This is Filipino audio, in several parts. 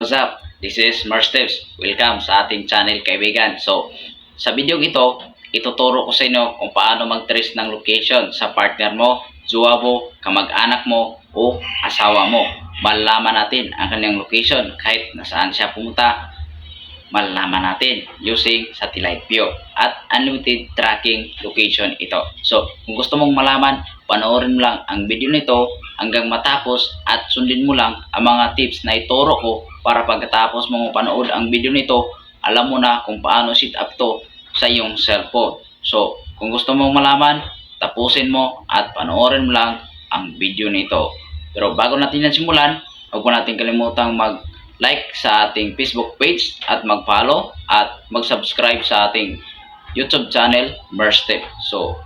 What's up? This is Mars Tips. Welcome sa ating channel kaibigan. So, sa video ito, ituturo ko sa inyo kung paano mag-trace ng location sa partner mo, jowa mo, kamag-anak mo, o asawa mo. Malalaman natin ang kanyang location kahit nasaan siya pumunta. Malalaman natin using satellite view at unlimited tracking location ito. So, kung gusto mong malaman, panoorin mo lang ang video nito hanggang matapos at sundin mo lang ang mga tips na ituro ko para pagkatapos mo mapanood ang video nito, alam mo na kung paano set up to sa iyong cellphone. So, kung gusto mong malaman, tapusin mo at panoorin mo lang ang video nito. Pero bago natin simulan, huwag mo natin kalimutang mag-like sa ating Facebook page at mag-follow at mag-subscribe sa ating YouTube channel, Merstep. So,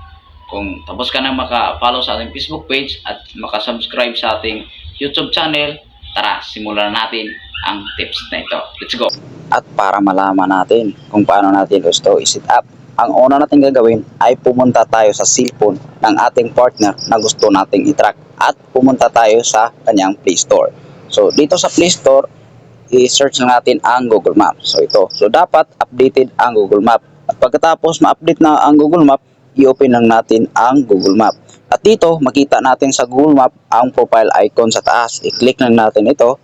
kung tapos ka na maka-follow sa ating Facebook page at maka-subscribe sa ating YouTube channel, tara, simulan natin ang tips na ito. Let's go! at para malaman natin kung paano natin gusto i-set up. Ang una natin gagawin ay pumunta tayo sa cellphone ng ating partner na gusto nating i-track at pumunta tayo sa kanyang Play Store. So dito sa Play Store, i-search lang natin ang Google Maps. So ito. So dapat updated ang Google Map. At pagkatapos ma-update na ang Google Map, i-open lang natin ang Google Map. At dito, makita natin sa Google Map ang profile icon sa taas. I-click lang natin ito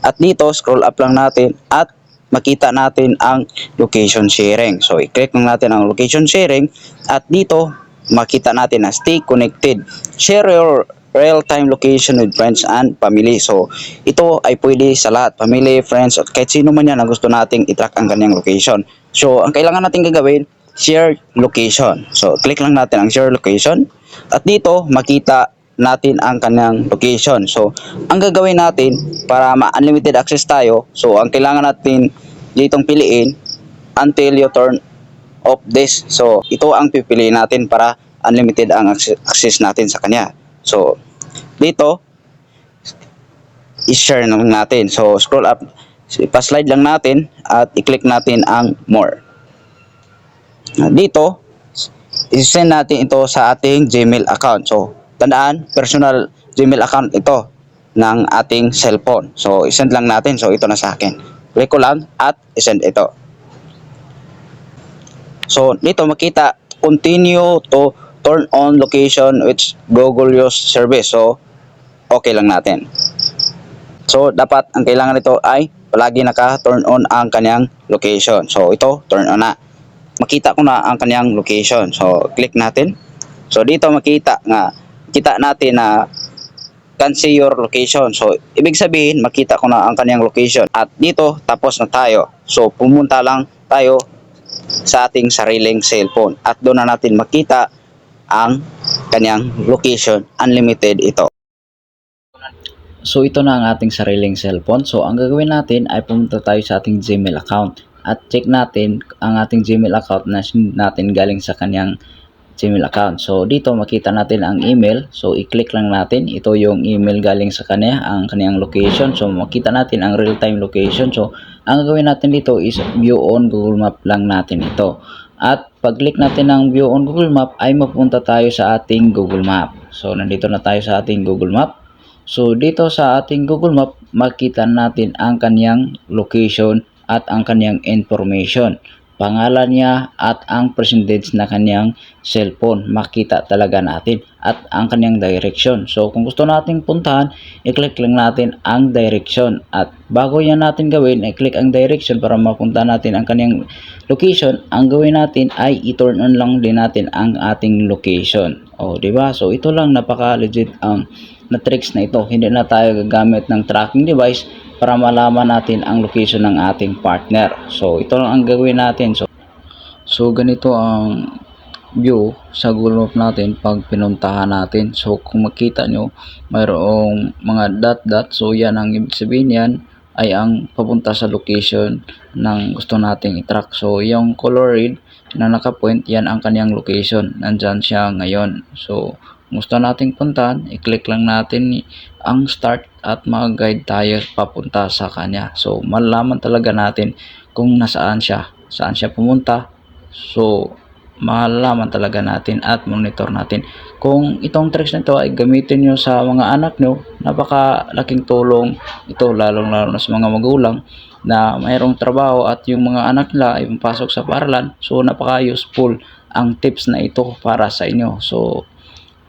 at dito, scroll up lang natin at makita natin ang location sharing. So, i-click lang natin ang location sharing at dito, makita natin na stay connected. Share your real-time location with friends and family. So, ito ay pwede sa lahat, family, friends, at kahit sino man yan na gusto nating i-track ang kanyang location. So, ang kailangan natin gagawin, share location. So, click lang natin ang share location. At dito, makita natin ang kanyang location. So, ang gagawin natin para ma-unlimited access tayo, so ang kailangan natin ditong piliin until you turn off this. So, ito ang pipiliin natin para unlimited ang access natin sa kanya. So, dito i-share natin. So, scroll up, pa-slide lang natin at i-click natin ang more. Dito, i-send natin ito sa ating Gmail account. So, tandaan, personal Gmail account ito ng ating cellphone. So, isend lang natin. So, ito na sa akin. Click ko lang at isend ito. So, dito makita, continue to turn on location which Google use service. So, okay lang natin. So, dapat ang kailangan nito ay palagi naka-turn on ang kanyang location. So, ito, turn on na. Makita ko na ang kanyang location. So, click natin. So, dito makita nga, kita natin na can see your location. So, ibig sabihin, makita ko na ang kanyang location. At dito, tapos na tayo. So, pumunta lang tayo sa ating sariling cellphone. At doon na natin makita ang kanyang location. Unlimited ito. So ito na ang ating sariling cellphone. So ang gagawin natin ay pumunta tayo sa ating Gmail account at check natin ang ating Gmail account na natin galing sa kanyang Gmail account. So dito makita natin ang email. So i-click lang natin. Ito yung email galing sa kanya, ang kanyang location. So makita natin ang real-time location. So ang gagawin natin dito is view on Google Map lang natin ito. At pag-click natin ng view on Google Map ay mapunta tayo sa ating Google Map. So nandito na tayo sa ating Google Map. So dito sa ating Google Map, makita natin ang kanyang location at ang kanyang information. Pangalan niya at ang percentage na kanyang cellphone. Makita talaga natin at ang kanyang direction. So kung gusto nating puntahan, i-click lang natin ang direction. At bago yan natin gawin, i-click ang direction para mapunta natin ang kanyang location. Ang gawin natin ay i-turn on lang din natin ang ating location. O, di ba? So ito lang napaka legit ang na tricks na ito. Hindi na tayo gagamit ng tracking device para malaman natin ang location ng ating partner. So, ito lang ang gagawin natin. So, so ganito ang view sa Google Map natin pag pinuntahan natin. So, kung makita nyo, mayroong mga dot dot. So, yan ang ibig sabihin yan ay ang papunta sa location ng gusto nating i-track. So, yung color red na nakapoint, yan ang kanyang location. Nandyan siya ngayon. So, gusto nating puntahan, i-click lang natin ang start at mag-guide tayo papunta sa kanya. So, malalaman talaga natin kung nasaan siya, saan siya pumunta. So, malalaman talaga natin at monitor natin. Kung itong tricks na ito ay gamitin nyo sa mga anak nyo, napakalaking tulong ito lalong-lalo na sa mga magulang na mayroong trabaho at yung mga anak nila ay pasok sa paralan. So napaka-useful ang tips na ito para sa inyo. So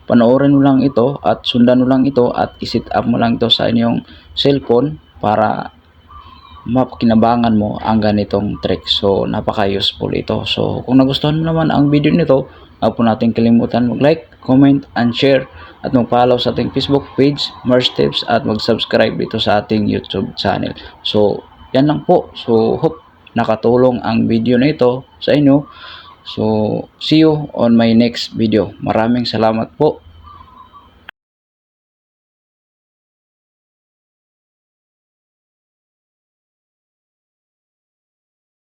panoorin mo lang ito at sundan mo lang ito at isit up mo lang ito sa inyong cellphone para mapakinabangan mo ang ganitong trick. So, napaka-useful ito. So, kung nagustuhan mo naman ang video nito, huwag po natin kalimutan mag-like, comment, and share at mag-follow sa ating Facebook page, Mars Tips at mag-subscribe dito sa ating YouTube channel. So, yan lang po. So, hope nakatulong ang video na ito sa inyo. So, see you on my next video. Maraming salamat po.